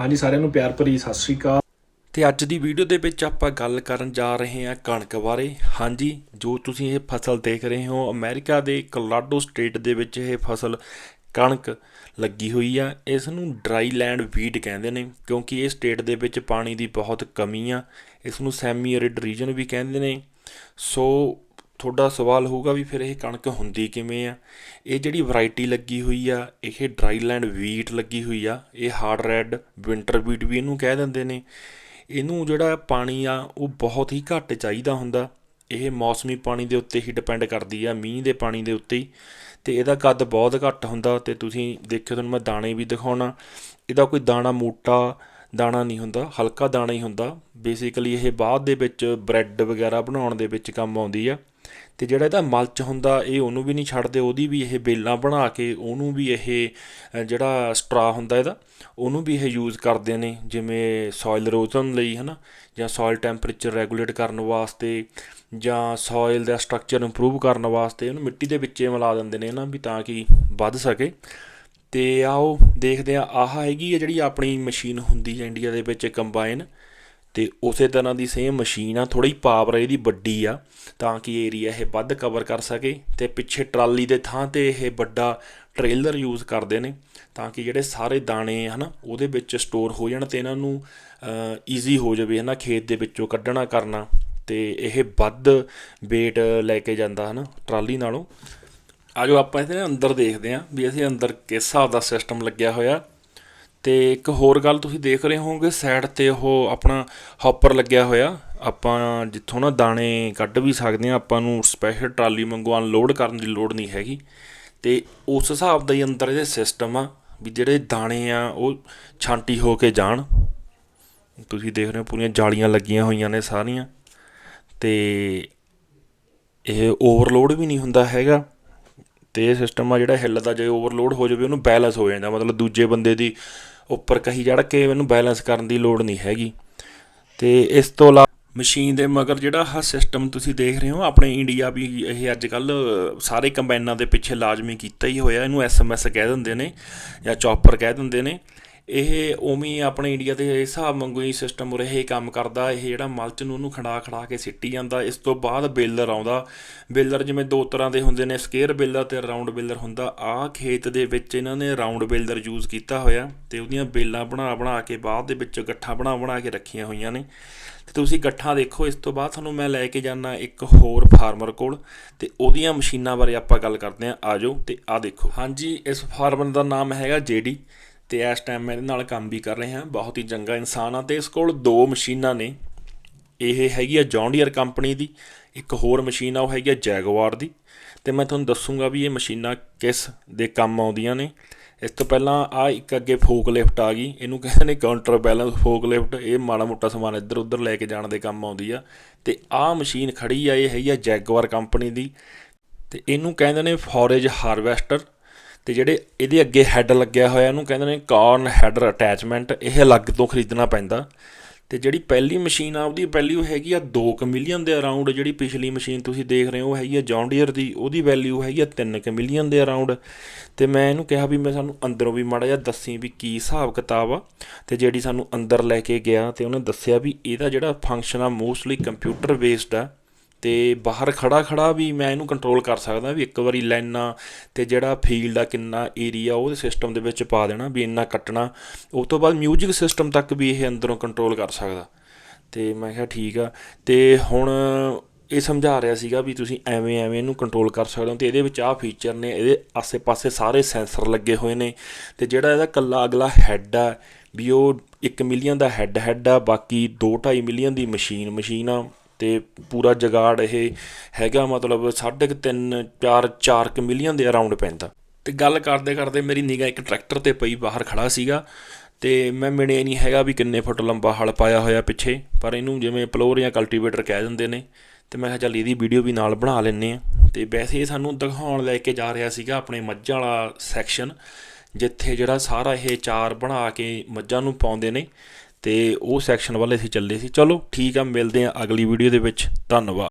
ਹਾਂਜੀ, ਸਾਰਿਆਂ ਨੂੰ ਪਿਆਰ ਭਰੀ ਸਤਿ ਸ਼੍ਰੀ ਅਕਾਲ। ਤੇ ਅੱਜ ਦੀ ਵੀਡੀਓ ਦੇ ਵਿੱਚ ਆਪਾਂ ਗੱਲ ਕਰਨ ਜਾ ਰਹੇ ਹਾਂ ਕਣਕ ਬਾਰੇ। ਹਾਂਜੀ, ਜੋ ਤੁਸੀਂ ਇਹ ਫਸਲ ਦੇਖ ਰਹੇ ਹੋ, ਅਮਰੀਕਾ ਦੇ ਕੋਲੋਰਾਡੋ ਸਟੇਟ ਦੇ ਵਿੱਚ ਇਹ ਫਸਲ ਕਣਕ ਲੱਗੀ ਹੋਈ ਆ। ਇਸ ਨੂੰ ਡਰਾਈ ਲੈਂਡ ਵੀਟ ਕਹਿੰਦੇ ਨੇ, ਕਿਉਂਕਿ ਇਹ ਸਟੇਟ ਦੇ ਵਿੱਚ ਪਾਣੀ ਦੀ ਬਹੁਤ ਕਮੀ ਆ। ਇਸ ਨੂੰ ਸੈਮੀ ਐਰਿਡ ਰੀਜਨ ਵੀ ਕਹਿੰਦੇ ਨੇ। ਸੋ ਤੁਹਾਡਾ ਸਵਾਲ ਹੋਊਗਾ ਵੀ ਫਿਰ ਇਹ ਕਣਕ ਹੁੰਦੀ ਕਿਵੇਂ ਆ? ਇਹ ਜਿਹੜੀ ਵੈਰਾਈਟੀ ਲੱਗੀ ਹੋਈ ਆ, ਇਹ ਡਰਾਈ ਲੈਂਡ ਵੀਟ ਲੱਗੀ ਹੋਈ ਆ, ਇਹ ਹਾਰਡ ਰੈੱਡ ਵਿੰਟਰ ਵੀਟ ਵੀ ਇਹਨੂੰ ਕਹਿ ਦਿੰਦੇ ਨੇ। ਇਹਨੂੰ ਜਿਹੜਾ ਪਾਣੀ ਆ, ਉਹ ਬਹੁਤ ਹੀ ਘੱਟ ਚਾਹੀਦਾ ਹੁੰਦਾ। ਇਹ ਮੌਸਮੀ ਪਾਣੀ ਦੇ ਉੱਤੇ ਹੀ ਡਿਪੈਂਡ ਕਰਦੀ ਆ, ਮੀਂਹ ਦੇ ਪਾਣੀ ਦੇ ਉੱਤੇ ਹੀ। ਤੇ ਇਹਦਾ ਕੱਦ ਬਹੁਤ ਘੱਟ ਹੁੰਦਾ ਤੇ ਤੁਸੀਂ ਦੇਖਿਓ, ਤੁਹਾਨੂੰ ਮੈਂ ਦਾਣੇ ਵੀ ਦਿਖਾਉਣਾ। ਇਹਦਾ ਕੋਈ ਦਾਣਾ ਮੋਟਾ ਦਾਣਾ ਨਹੀਂ ਹੁੰਦਾ, ਹਲਕਾ ਦਾਣਾ ਹੀ ਹੁੰਦਾ। ਬੇਸਿਕਲੀ ਇਹ ਬਾਅਦ ਦੇ ਵਿੱਚ ਬ੍ਰੈਡ ਵਗੈਰਾ ਬਣਾਉਣ ਦੇ ਵਿੱਚ ਕੰਮ ਆਉਂਦੀ ਆ। ਤੇ ਜਿਹੜਾ ਇਹਦਾ ਮਲਚ ਹੁੰਦਾ, ਇਹ ਉਹਨੂੰ ਵੀ ਨਹੀਂ ਛੱਡਦੇ, ਉਹਦੀ ਵੀ ਇਹ ਬੇਲਾਂ ਬਣਾ ਕੇ ਉਹਨੂੰ ਵੀ ਇਹ ਜਿਹੜਾ ਸਟਰਾ ਹੁੰਦਾ ਇਹਦਾ, ਉਹਨੂੰ ਵੀ ਇਹ ਯੂਜ਼ ਕਰਦੇ ਨੇ, ਜਿਵੇਂ ਸੋਇਲ ਰੋਜ਼ਨ ਲਈ, ਹਨਾ? ਜਾਂ ਸੋਇਲ ਟੈਂਪਰੇਚਰ ਰੈਗੂਲੇਟ ਕਰਨ ਵਾਸਤੇ, ਜਾਂ ਸੋਇਲ ਦਾ ਸਟਰਕਚਰ ਇੰਪਰੂਵ ਕਰਨ ਵਾਸਤੇ ਉਹਨੂੰ ਮਿੱਟੀ ਦੇ ਵਿੱਚੇ ਮਿਲਾ ਦਿੰਦੇ ਨੇ ਨਾ ਵੀ ਤਾਂ ਕਿ ਵੱਧ ਸਕੇ। ਤੇ ਆਓ ਦੇਖਦੇ ਆ ਆਹ ਹੈਗੀ ਹੈ ਜਿਹੜੀ ਆਪਣੀ ਮਸ਼ੀਨ ਹੁੰਦੀ ਹੈ ਇੰਡੀਆ ਦੇ ਵਿੱਚ ਕੰਬਾਈਨ ਤੇ ਉਸੇ ਤਰ੍ਹਾਂ ਦੀ ਸੇਮ ਮਸ਼ੀਨ ਆ ਥੋੜੀ ਪਾਵਰ ਇਹਦੀ ਵੱਡੀ ਆ, ਤਾਂ ਕਿ ਏਰੀਆ ਇਹ ਵੱਧ ਕਵਰ ਕਰ ਸਕੇ ਤੇ ਪਿੱਛੇ ਟਰਾਲੀ ਦੇ ਥਾਂ ਤੇ ਇਹ ਵੱਡਾ ਟ੍ਰੇਲਰ ਯੂਜ਼ ਕਰਦੇ ਨੇ, ਤਾਂ ਕਿ ਜਿਹੜੇ ਸਾਰੇ ਦਾਣੇ ਹਨਾ, ਉਹਦੇ ਵਿੱਚ ਸਟੋਰ ਹੋ ਜਾਣ ਤੇ ਇਹਨਾਂ ਨੂੰ ਈਜ਼ੀ ਹੋ ਜਾਵੇ ਹਨਾ, ਖੇਤ ਦੇ ਵਿੱਚੋਂ ਕੱਢਣਾ, ਕਰਨਾ ਤੇ ਇਹ ਵੱਧ weight ਲੈ ਕੇ ਜਾਂਦਾ ਹਨਾ, ਟਰਾਲੀ ਨਾਲੋਂ। ਆਜੋ ਆਪਾਂ ਇਹਦੇ ਅੰਦਰ ਦੇਖਦੇ ਹਾਂ ਵੀ ਅਸੀਂ ਅੰਦਰ ਕਿਸ ਹਿਸਾਬ ਦਾ ਸਿਸਟਮ ਲੱਗਿਆ ਹੋਇਆ। ਤੇ ਇੱਕ ਹੋਰ ਗੱਲ ਤੁਸੀਂ ਦੇਖ ਰਹੇ ਹੋਵੋਗੇ ਸਾਈਡ ਤੇ ਉਹ ਆਪਣਾ ਹੌਪਰ ਲੱਗਿਆ ਹੋਇਆ। ਆਪਾਂ ਜਿੱਥੋਂ ਨਾ ਦਾਣੇ ਕੱਢ ਵੀ ਸਕਦੇ ਹਾਂ, ਆਪਾਂ ਨੂੰ ਸਪੈਸ਼ਲ ਟਰਾਲੀ ਵਾਂਗੂ ਅਨਲੋਡ ਕਰਨ ਦੀ ਲੋੜ ਨਹੀਂ ਹੈਗੀ। ਤੇ ਉਸ ਹਿਸਾਬ ਦਾ ਹੀ ਅੰਦਰ ਇਹਦੇ ਸਿਸਟਮ ਆ, ਵੀ ਜਿਹੜੇ ਦਾਣੇ ਆ, ਉਹ ਛਾਂਟੀ ਹੋ ਕੇ ਜਾਣ। ਤੁਸੀਂ ਦੇਖ ਰਹੇ ਹੋ ਪੂਰੀਆਂ ਜਾਲੀਆਂ ਲੱਗੀਆਂ ਹੋਈਆਂ ਨੇ ਸਾਰੀਆਂ। ਤੇ ਇਹ ਓਵਰਲੋਡ ਵੀ ਨਹੀਂ ਹੁੰਦਾ ਹੈਗਾ। ਤੇ ਇਹ ਸਿਸਟਮ ਆ ਜਿਹੜਾ ਹਿੱਲਦਾ, ਜੇ ਓਵਰਲੋਡ ਹੋ ਜਾਵੇ, ਉਹਨੂੰ ਬੈਲੈਂਸ ਹੋ ਜਾਂਦਾ। ਮਤਲਬ ਦੂਜੇ ਬੰਦੇ ਦੀ ਉੱਪਰ ਕਹੀ ਚੜ ਕੇ ਇਹਨੂੰ ਬੈਲੈਂਸ ਕਰਨ ਦੀ ਲੋੜ ਨਹੀਂ ਹੈਗੀ। ਤੇ ਇਸ ਤੋਂ ਇਲਾਵਾ ਮਸ਼ੀਨ ਦੇ ਮਗਰ ਜਿਹੜਾ ਆਹ ਸਿਸਟਮ ਤੁਸੀਂ ਦੇਖ ਰਹੇ ਹੋ, ਆਪਣੇ ਇੰਡੀਆ ਵੀ ਇਹ ਅੱਜ ਕੱਲ ਸਾਰੇ ਕੰਬਾਈਨਾਂ ਦੇ ਪਿੱਛੇ ਲਾਜ਼ਮੀ ਕੀਤਾ ਹੀ ਹੋਇਆ। ਇਹਨੂੰ ਐਸਐਮਐਸ ਕਹਿ ਦਿੰਦੇ ਨੇ ਜਾਂ ਚੌਪਰ ਕਹਿ ਦਿੰਦੇ ਨੇ। ਇਹ ਉਵੇਂ ਆਪਣੇ ਇੰਡੀਆ ਦੇ ਹਿਸਾਬ ਵਾਂਗੂ ਹੀ ਸਿਸਟਮ ਉਰੇ ਇਹ ਕੰਮ ਕਰਦਾ, ਇਹ ਜਿਹੜਾ ਮਲਚ ਨੂੰ ਉਹਨੂੰ ਖੜਾ ਖੜਾ ਕੇ ਸਿੱਟੀ ਜਾਂਦਾ। ਇਸ ਤੋਂ ਬਾਅਦ ਬੇਲਰ ਆਉਂਦਾ। ਬੇਲਰ ਜਿਵੇਂ ਦੋ ਤਰ੍ਹਾਂ ਦੇ ਹੁੰਦੇ ਨੇ, ਸਕੇਅਰ ਬੇਲਰ ਤੇ ਰਾਉਂਡ ਬੇਲਰ ਹੁੰਦਾ। ਆਹ ਖੇਤ ਦੇ ਵਿੱਚ ਇਹਨਾਂ ਨੇ ਰਾਉਂਡ ਬੇਲਰ ਯੂਜ਼ ਕੀਤਾ ਹੋਇਆ ਤੇ ਉਹਦੀਆਂ ਬੇਲਾਂ ਬਣਾ ਬਣਾ ਕੇ ਬਾਅਦ ਦੇ ਵਿੱਚ ਗੱਠਾਂ ਬਣਾ ਬਣਾ ਕੇ ਰੱਖੀਆਂ ਹੋਈਆਂ ਨੇ। ਤੇ ਤੁਸੀਂ ਗੱਠਾਂ ਦੇਖੋ, ਇਸ ਤੋਂ ਬਾਅਦ ਤੁਹਾਨੂੰ ਮੈਂ ਲੈ ਕੇ ਜਾਣਾ ਇੱਕ ਹੋਰ ਫਾਰਮਰ ਕੋਲ ਤੇ ਉਹਦੀਆਂ ਮਸ਼ੀਨਾਂ ਬਾਰੇ ਆਪਾਂ ਗੱਲ ਕਰਦੇ ਹਾਂ। ਆਜੋ ਤੇ ਆ ਦੇਖੋ। ਹਾਂਜੀ, ਇਸ ਫਾਰਮਰ ਦਾ ਨਾਮ ਹੈਗਾ ਜੇਡੀ ਤੇ ਇਸ ਟਾਈਮ ਮੈਂ ਇਹਦੇ ਨਾਲ ਕੰਮ ਵੀ ਕਰ ਰਿਹਾ, ਬਹੁਤ ਹੀ ਚੰਗਾ ਇਨਸਾਨ ਆ ਤੇ ਇਸ ਕੋਲ ਦੋ ਮਸ਼ੀਨਾਂ ਨੇ। ਇਹ ਹੈਗੀ ਆ ਜੌਂਡੀਅਰ ਕੰਪਨੀ ਦੀ, ਇੱਕ ਹੋਰ ਮਸ਼ੀਨ ਆ, ਉਹ ਹੈਗੀ ਆ ਜੈਗਵਾਰ ਦੀ। ਤੇ ਮੈਂ ਤੁਹਾਨੂੰ ਦੱਸੂਗਾ ਵੀ ਇਹ ਮਸ਼ੀਨਾਂ ਕਿਸ ਦੇ ਕੰਮ ਆਉਂਦੀਆਂ ਨੇ। ਇਸ ਤੋਂ ਪਹਿਲਾਂ ਆ ਇੱਕ ਅੱਗੇ ਫੋਕ ਲਿਫਟ ਆ ਗਈ, ਇਹਨੂੰ ਕਹਿੰਦੇ ਨੇ ਕਾਊਂਟਰ ਬੈਲੈਂਸ ਫੋਕ ਲਿਫਟ ਇਹ ਮਾੜਾ ਮੋਟਾ ਸਮਾਨ ਇੱਧਰ ਉੱਧਰ ਲੈ ਕੇ ਜਾਣ ਦੇ ਕੰਮ ਆਉਂਦੀ ਆ। ਤੇ ਆ ਮਸ਼ੀਨ ਖੜੀ ਆ, ਇਹ ਹੈਗੀ ਆ ਜੈਗਵਾਰ ਕੰਪਨੀ ਦੀ। ਤੇ ਇਹਨੂੰ ਕਹਿੰਦੇ ਨੇ ਫੋਰੇਜ ਹਾਰਵੈਸਟਰ ਤੇ ਜਿਹੜੇ ਇਹਦੇ ਅੱਗੇ ਹੈੱਡ ਲੱਗਿਆ ਹੋਇਆ, ਇਹਨੂੰ ਕਹਿੰਦੇ ਨੇ ਕਾਰਨ ਹੈਡਰ ਅਟੈਚਮੈਂਟ ਇਹ ਅਲੱਗ ਤੋਂ ਖਰੀਦਣਾ ਪੈਂਦਾ। ਤੇ ਜਿਹੜੀ ਪਹਿਲੀ ਮਸ਼ੀਨ ਆ, ਉਹਦੀ ਵੈਲਿਊ ਹੈਗੀ ਆ 2 ਮਿਲੀਅਨ ਦੇ ਅਰਾਊਂਡ ਜਿਹੜੀ ਪਿਛਲੀ ਮਸ਼ੀਨ ਤੁਸੀਂ ਦੇਖ ਰਹੇ ਹੋ, ਉਹ ਹੈਗੀ ਆ ਜੌਂਡੀਅਰ ਦੀ, ਉਹਦੀ ਵੈਲਿਊ ਹੈਗੀ ਆ 3 ਮਿਲੀਅਨ ਦੇ ਅਰਾਊਂਡ ਤੇ ਮੈਂ ਇਹਨੂੰ ਕਿਹਾ ਵੀ ਮੈਂ ਸਾਨੂੰ ਅੰਦਰੋਂ ਵੀ ਮਾੜਾ ਜਿਹਾ ਦੱਸੀ ਵੀ ਕੀ ਹਿਸਾਬ ਕਿਤਾਬ ਆ। ਤੇ ਜਿਹੜੀ ਸਾਨੂੰ ਅੰਦਰ ਲੈ ਕੇ ਗਿਆ, ਤੇ ਉਹਨੇ ਦੱਸਿਆ ਵੀ ਇਹਦਾ ਜਿਹੜਾ ਫੰਕਸ਼ਨ ਆ ਮੋਸਟਲੀ ਕੰਪਿਊਟਰ ਬੇਸਡ ਆ। ਤੇ ਬਾਹਰ ਖੜਾ ਖੜਾ ਵੀ ਮੈਂ ਇਹਨੂੰ ਕੰਟਰੋਲ ਕਰ ਸਕਦਾ ਵੀ ਇੱਕ ਵਾਰੀ ਲਾਈਨਾਂ ਤੇ ਜਿਹੜਾ ਫੀਲਡ ਆ, ਕਿੰਨਾ ਏਰੀਆ ਉਹਦੇ ਸਿਸਟਮ ਦੇ ਵਿੱਚ ਪਾ ਦੇਣਾ ਵੀ ਇੰਨਾ ਕੱਟਣਾ। ਉਸ ਤੋਂ ਬਾਅਦ 뮤직 ਸਿਸਟਮ ਤੱਕ ਵੀ ਇਹ ਅੰਦਰੋਂ ਕੰਟਰੋਲ ਕਰ ਸਕਦਾ। ਤੇ ਮੈਂ ਕਿਹਾ ਠੀਕ ਆ। ਤੇ ਹੁਣ ਇਹ ਸਮਝਾ ਰਿਹਾ ਸੀਗਾ ਵੀ ਤੁਸੀਂ ਐਵੇਂ ਐਵੇਂ ਇਹਨੂੰ ਕੰਟਰੋਲ ਕਰ ਸਕਦੇ ਹੋ ਤੇ ਇਹਦੇ ਵਿੱਚ ਆਹ ਫੀਚਰ ਨੇ, ਇਹਦੇ ਆਸੇ-ਪਾਸੇ ਸਾਰੇ ਸੈਂਸਰ ਲੱਗੇ ਹੋਏ ਨੇ। ਤੇ ਜਿਹੜਾ ਇਹਦਾ ਕੱਲਾ ਅਗਲਾ ਹੈੱਡ ਆ, ਵੀ ਉਹ 1 ਮਿਲੀਅਨ ਦਾ ਹੈੱਡ ਹੈੱਡ ਆ, ਬਾਕੀ 2.5 ਮਿਲੀਅਨ ਦੀ ਮਸ਼ੀਨ ਮਸ਼ੀਨ ਆ। ਤੇ ਪੂਰਾ ਜਗਾੜ ਇਹ ਹੈਗਾ, ਮਤਲਬ 3.5 4 4 ਮਿਲੀਅਨ ਦੇ ਅਰਾਊਂਡ ਪੈਂਦਾ। ਤੇ ਗੱਲ ਕਰਦੇ ਕਰਦੇ ਮੇਰੀ ਨਿਗਾਹ ਇੱਕ ਟਰੈਕਟਰ ਤੇ ਪਈ ਬਾਹਰ ਖੜਾ ਸੀਗਾ ਤੇ ਮੈਂ ਮਿਣਿਆ ਨਹੀਂ ਹੈਗਾ ਵੀ ਕਿੰਨੇ ਫੁੱਟ ਲੰਬਾ ਹਲ ਪਾਇਆ ਹੋਇਆ ਪਿੱਛੇ, ਪਰ ਇਹਨੂੰ ਜਿਵੇਂ ਪਲੋਰ ਜਾਂ ਕਲਟੀਵੇਟਰ ਕਹਿ ਦਿੰਦੇ ਨੇ, ਤੇ ਮੈਂ ਕਿਹਾ ਚੱਲ ਇਹਦੀ ਵੀਡੀਓ ਵੀ ਨਾਲ ਬਣਾ ਲੈਂਦੇ ਆ ਤੇ ਵੈਸੇ ਇਹ ਸਾਨੂੰ ਦਿਖਾਉਣ ਲੈ ਕੇ ਜਾ ਰਿਹਾ ਸੀਗਾ ਆਪਣੇ ਮੱਝਾਂ ਵਾਲਾ ਸੈਕਸ਼ਨ ਜਿੱਥੇ ਜਿਹੜਾ ਸਾਰਾ ਇਹ ਚਾਰ ਬਣਾ ਕੇ ਮੱਝਾਂ ਨੂੰ ਪਾਉਂਦੇ ਨੇ। ਤੇ ਉਹ ਸੈਕਸ਼ਨ ਵੱਲ ਅਸੀਂ ਚੱਲੇ ਸੀ। ਚਲੋ ਠੀਕ ਆ, ਮਿਲਦੇ ਆ ਅਗਲੀ ਵੀਡੀਓ ਦੇ ਵਿੱਚ। ਧੰਨਵਾਦ।